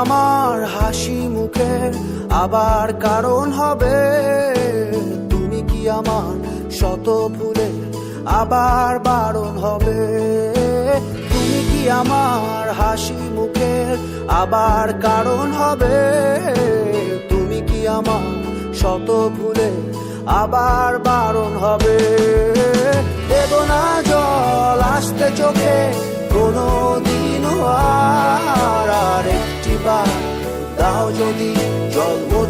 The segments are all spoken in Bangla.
আমার হাসি মুখের আবার কারণ হবে। তুমি কি আমার শত ভুলে আবার বারণ হবে? তুমি কি আমার হাসি মুখের আবার কারণ হবে? তুমি কি আমার শত ভুলে আবার বারণ হবে? দেব না জল আসতে চোখে কোনো দিন আর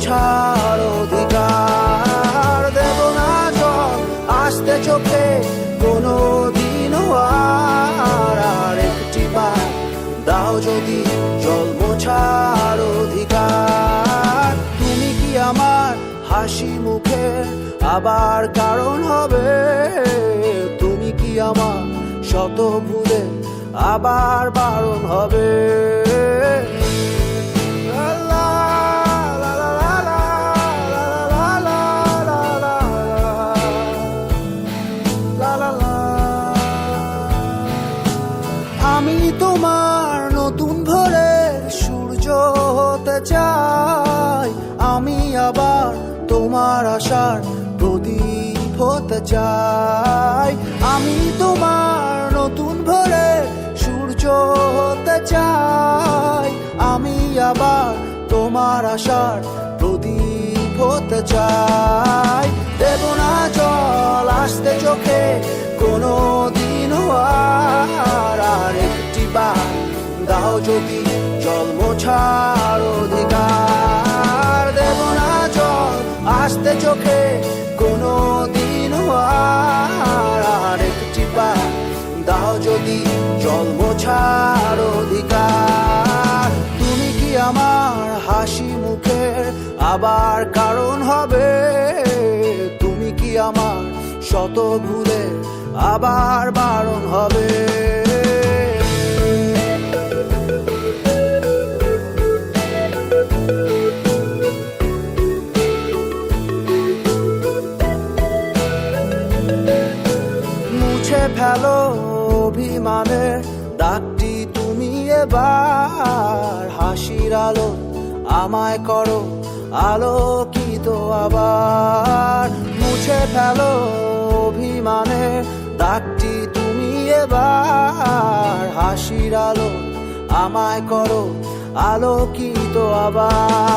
জল অধিকার দেব না জল আসতে চোখে কোনো দিন আর আর একটি বার। দাও যদি জল মোছার অধিকার। তুমি কি আমার হাসি মুখে আবার কারণ হবে? তুমি কি আমার শত ভুলে আবার বারণ হবে? তোমার নতুন ভোরের সূর্য হতে চাই। আমি আবার তোমার আশার প্রদীপ হতে চাই। আমি তোমার নতুন ভোরের সূর্য হতে চাই। আমি আবার তোমার আশার প্রদীপ হতে চাই। দেব না জল, আসতে চোখে কোনো দিন বার যদি জল মোছার অধিকার। দেব না জল, আসতে চোখে কোনো দিন আর একটি বার দাও যদি জল মোছার অধিকার। তুমি কি আমার হাসি মুখের আবার কারণ হবে? তুমি কি আমার শত ভুলে আবার বারণ ফেলো অভিমানের ডাকটি তুমি এবার হাসির আলো আমায় করো, আলোকিত আবার মুছে ফেলো অভিমানের ডাকটি তুমি এবার হাসির আলো আমায় করো, আলোকিত আবার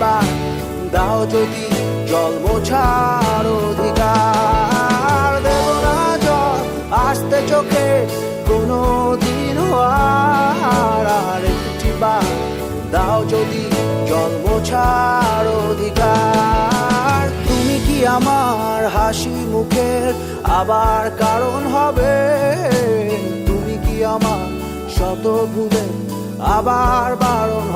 বার দাও যদি জল মোছার অধিকার। দেব না জল, আসতে চোখে কোনো দিন আর একটি বার, দাও যদি জল মোছার অধিকার। তুমি কি আমার হাসি মুখের আবার কারণ হবে? তুমি কি আমার শত ভুলে আবার বারণ